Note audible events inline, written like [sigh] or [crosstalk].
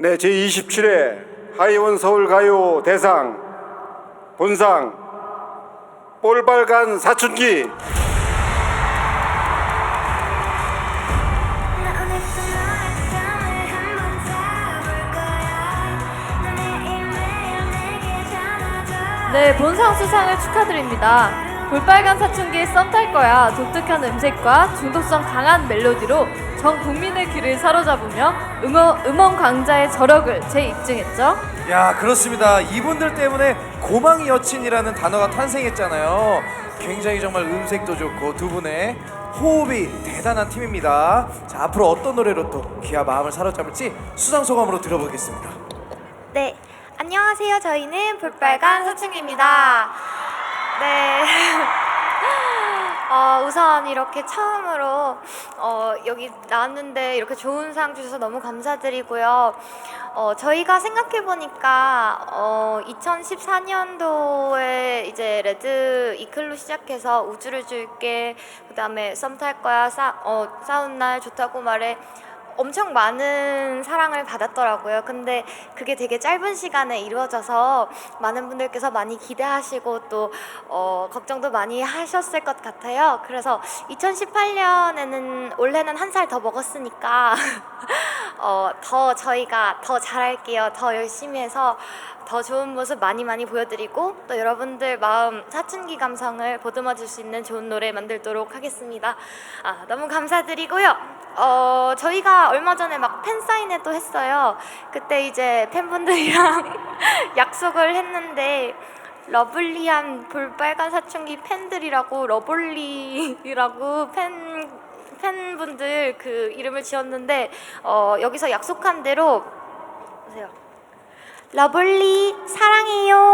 네, 제27회 하이원 서울가요 대상 본상 볼빨간 사춘기 네, 본상 수상을 축하드립니다. 볼빨간 사춘기 썸탈 거야 독특한 음색과 중독성 강한 멜로디로 전 국민의 귀를 사로잡으며 음원, 음원 강자의 저력을 재입증했죠. 야 그렇습니다. 이분들 때문에 고망이 여친이라는 단어가 탄생했잖아요. 굉장히 정말 음색도 좋고 두 분의 호흡이 대단한 팀입니다. 자 앞으로 어떤 노래로 또 귀와 마음을 사로잡을지 수상 소감으로 들어보겠습니다. 네, 안녕하세요. 저희는 볼빨간 사춘기입니다. 네. 어, 우선 이렇게 처음으로 어, 여기 나왔는데 이렇게 좋은 상 주셔서 너무 감사드리고요. 어, 저희가 생각해 보니까 어, 2014년도에 이제 레드 이클로 시작해서 우주를 줄게 그다음에 썸 탈 거야 싸, 어, 싸운 날 좋다고 말해 엄청 많은 사랑을 받았더라고요. 근데 그게 되게 짧은 시간에 이루어져서 많은 분들께서 많이 기대하시고 또 어, 걱정도 많이 하셨을 것 같아요. 그래서 2018년에는 올해는 한 살 더 먹었으니까 [laughs] 어, 더 저희가 더 잘할게요. 더 열심히 해서 더 좋은 모습 많이 많이 보여드리고 또 여러분들 마음 사춘기 감성을 보듬어 줄 수 있는 좋은 노래 만들도록 하겠습니다. 아, 너무 감사드리고요. 어, 저희가 얼마 전에 막 팬 사인회도 했어요. 그때 이제 팬분들이랑 [laughs] 약속을 했는데 러블리한 볼빨간 사춘기 팬들이라고 러블리라고 팬 팬분들 그 이름을 지었는데 어, 여기서 약속한 대로 보세요. 러블리 사랑해요.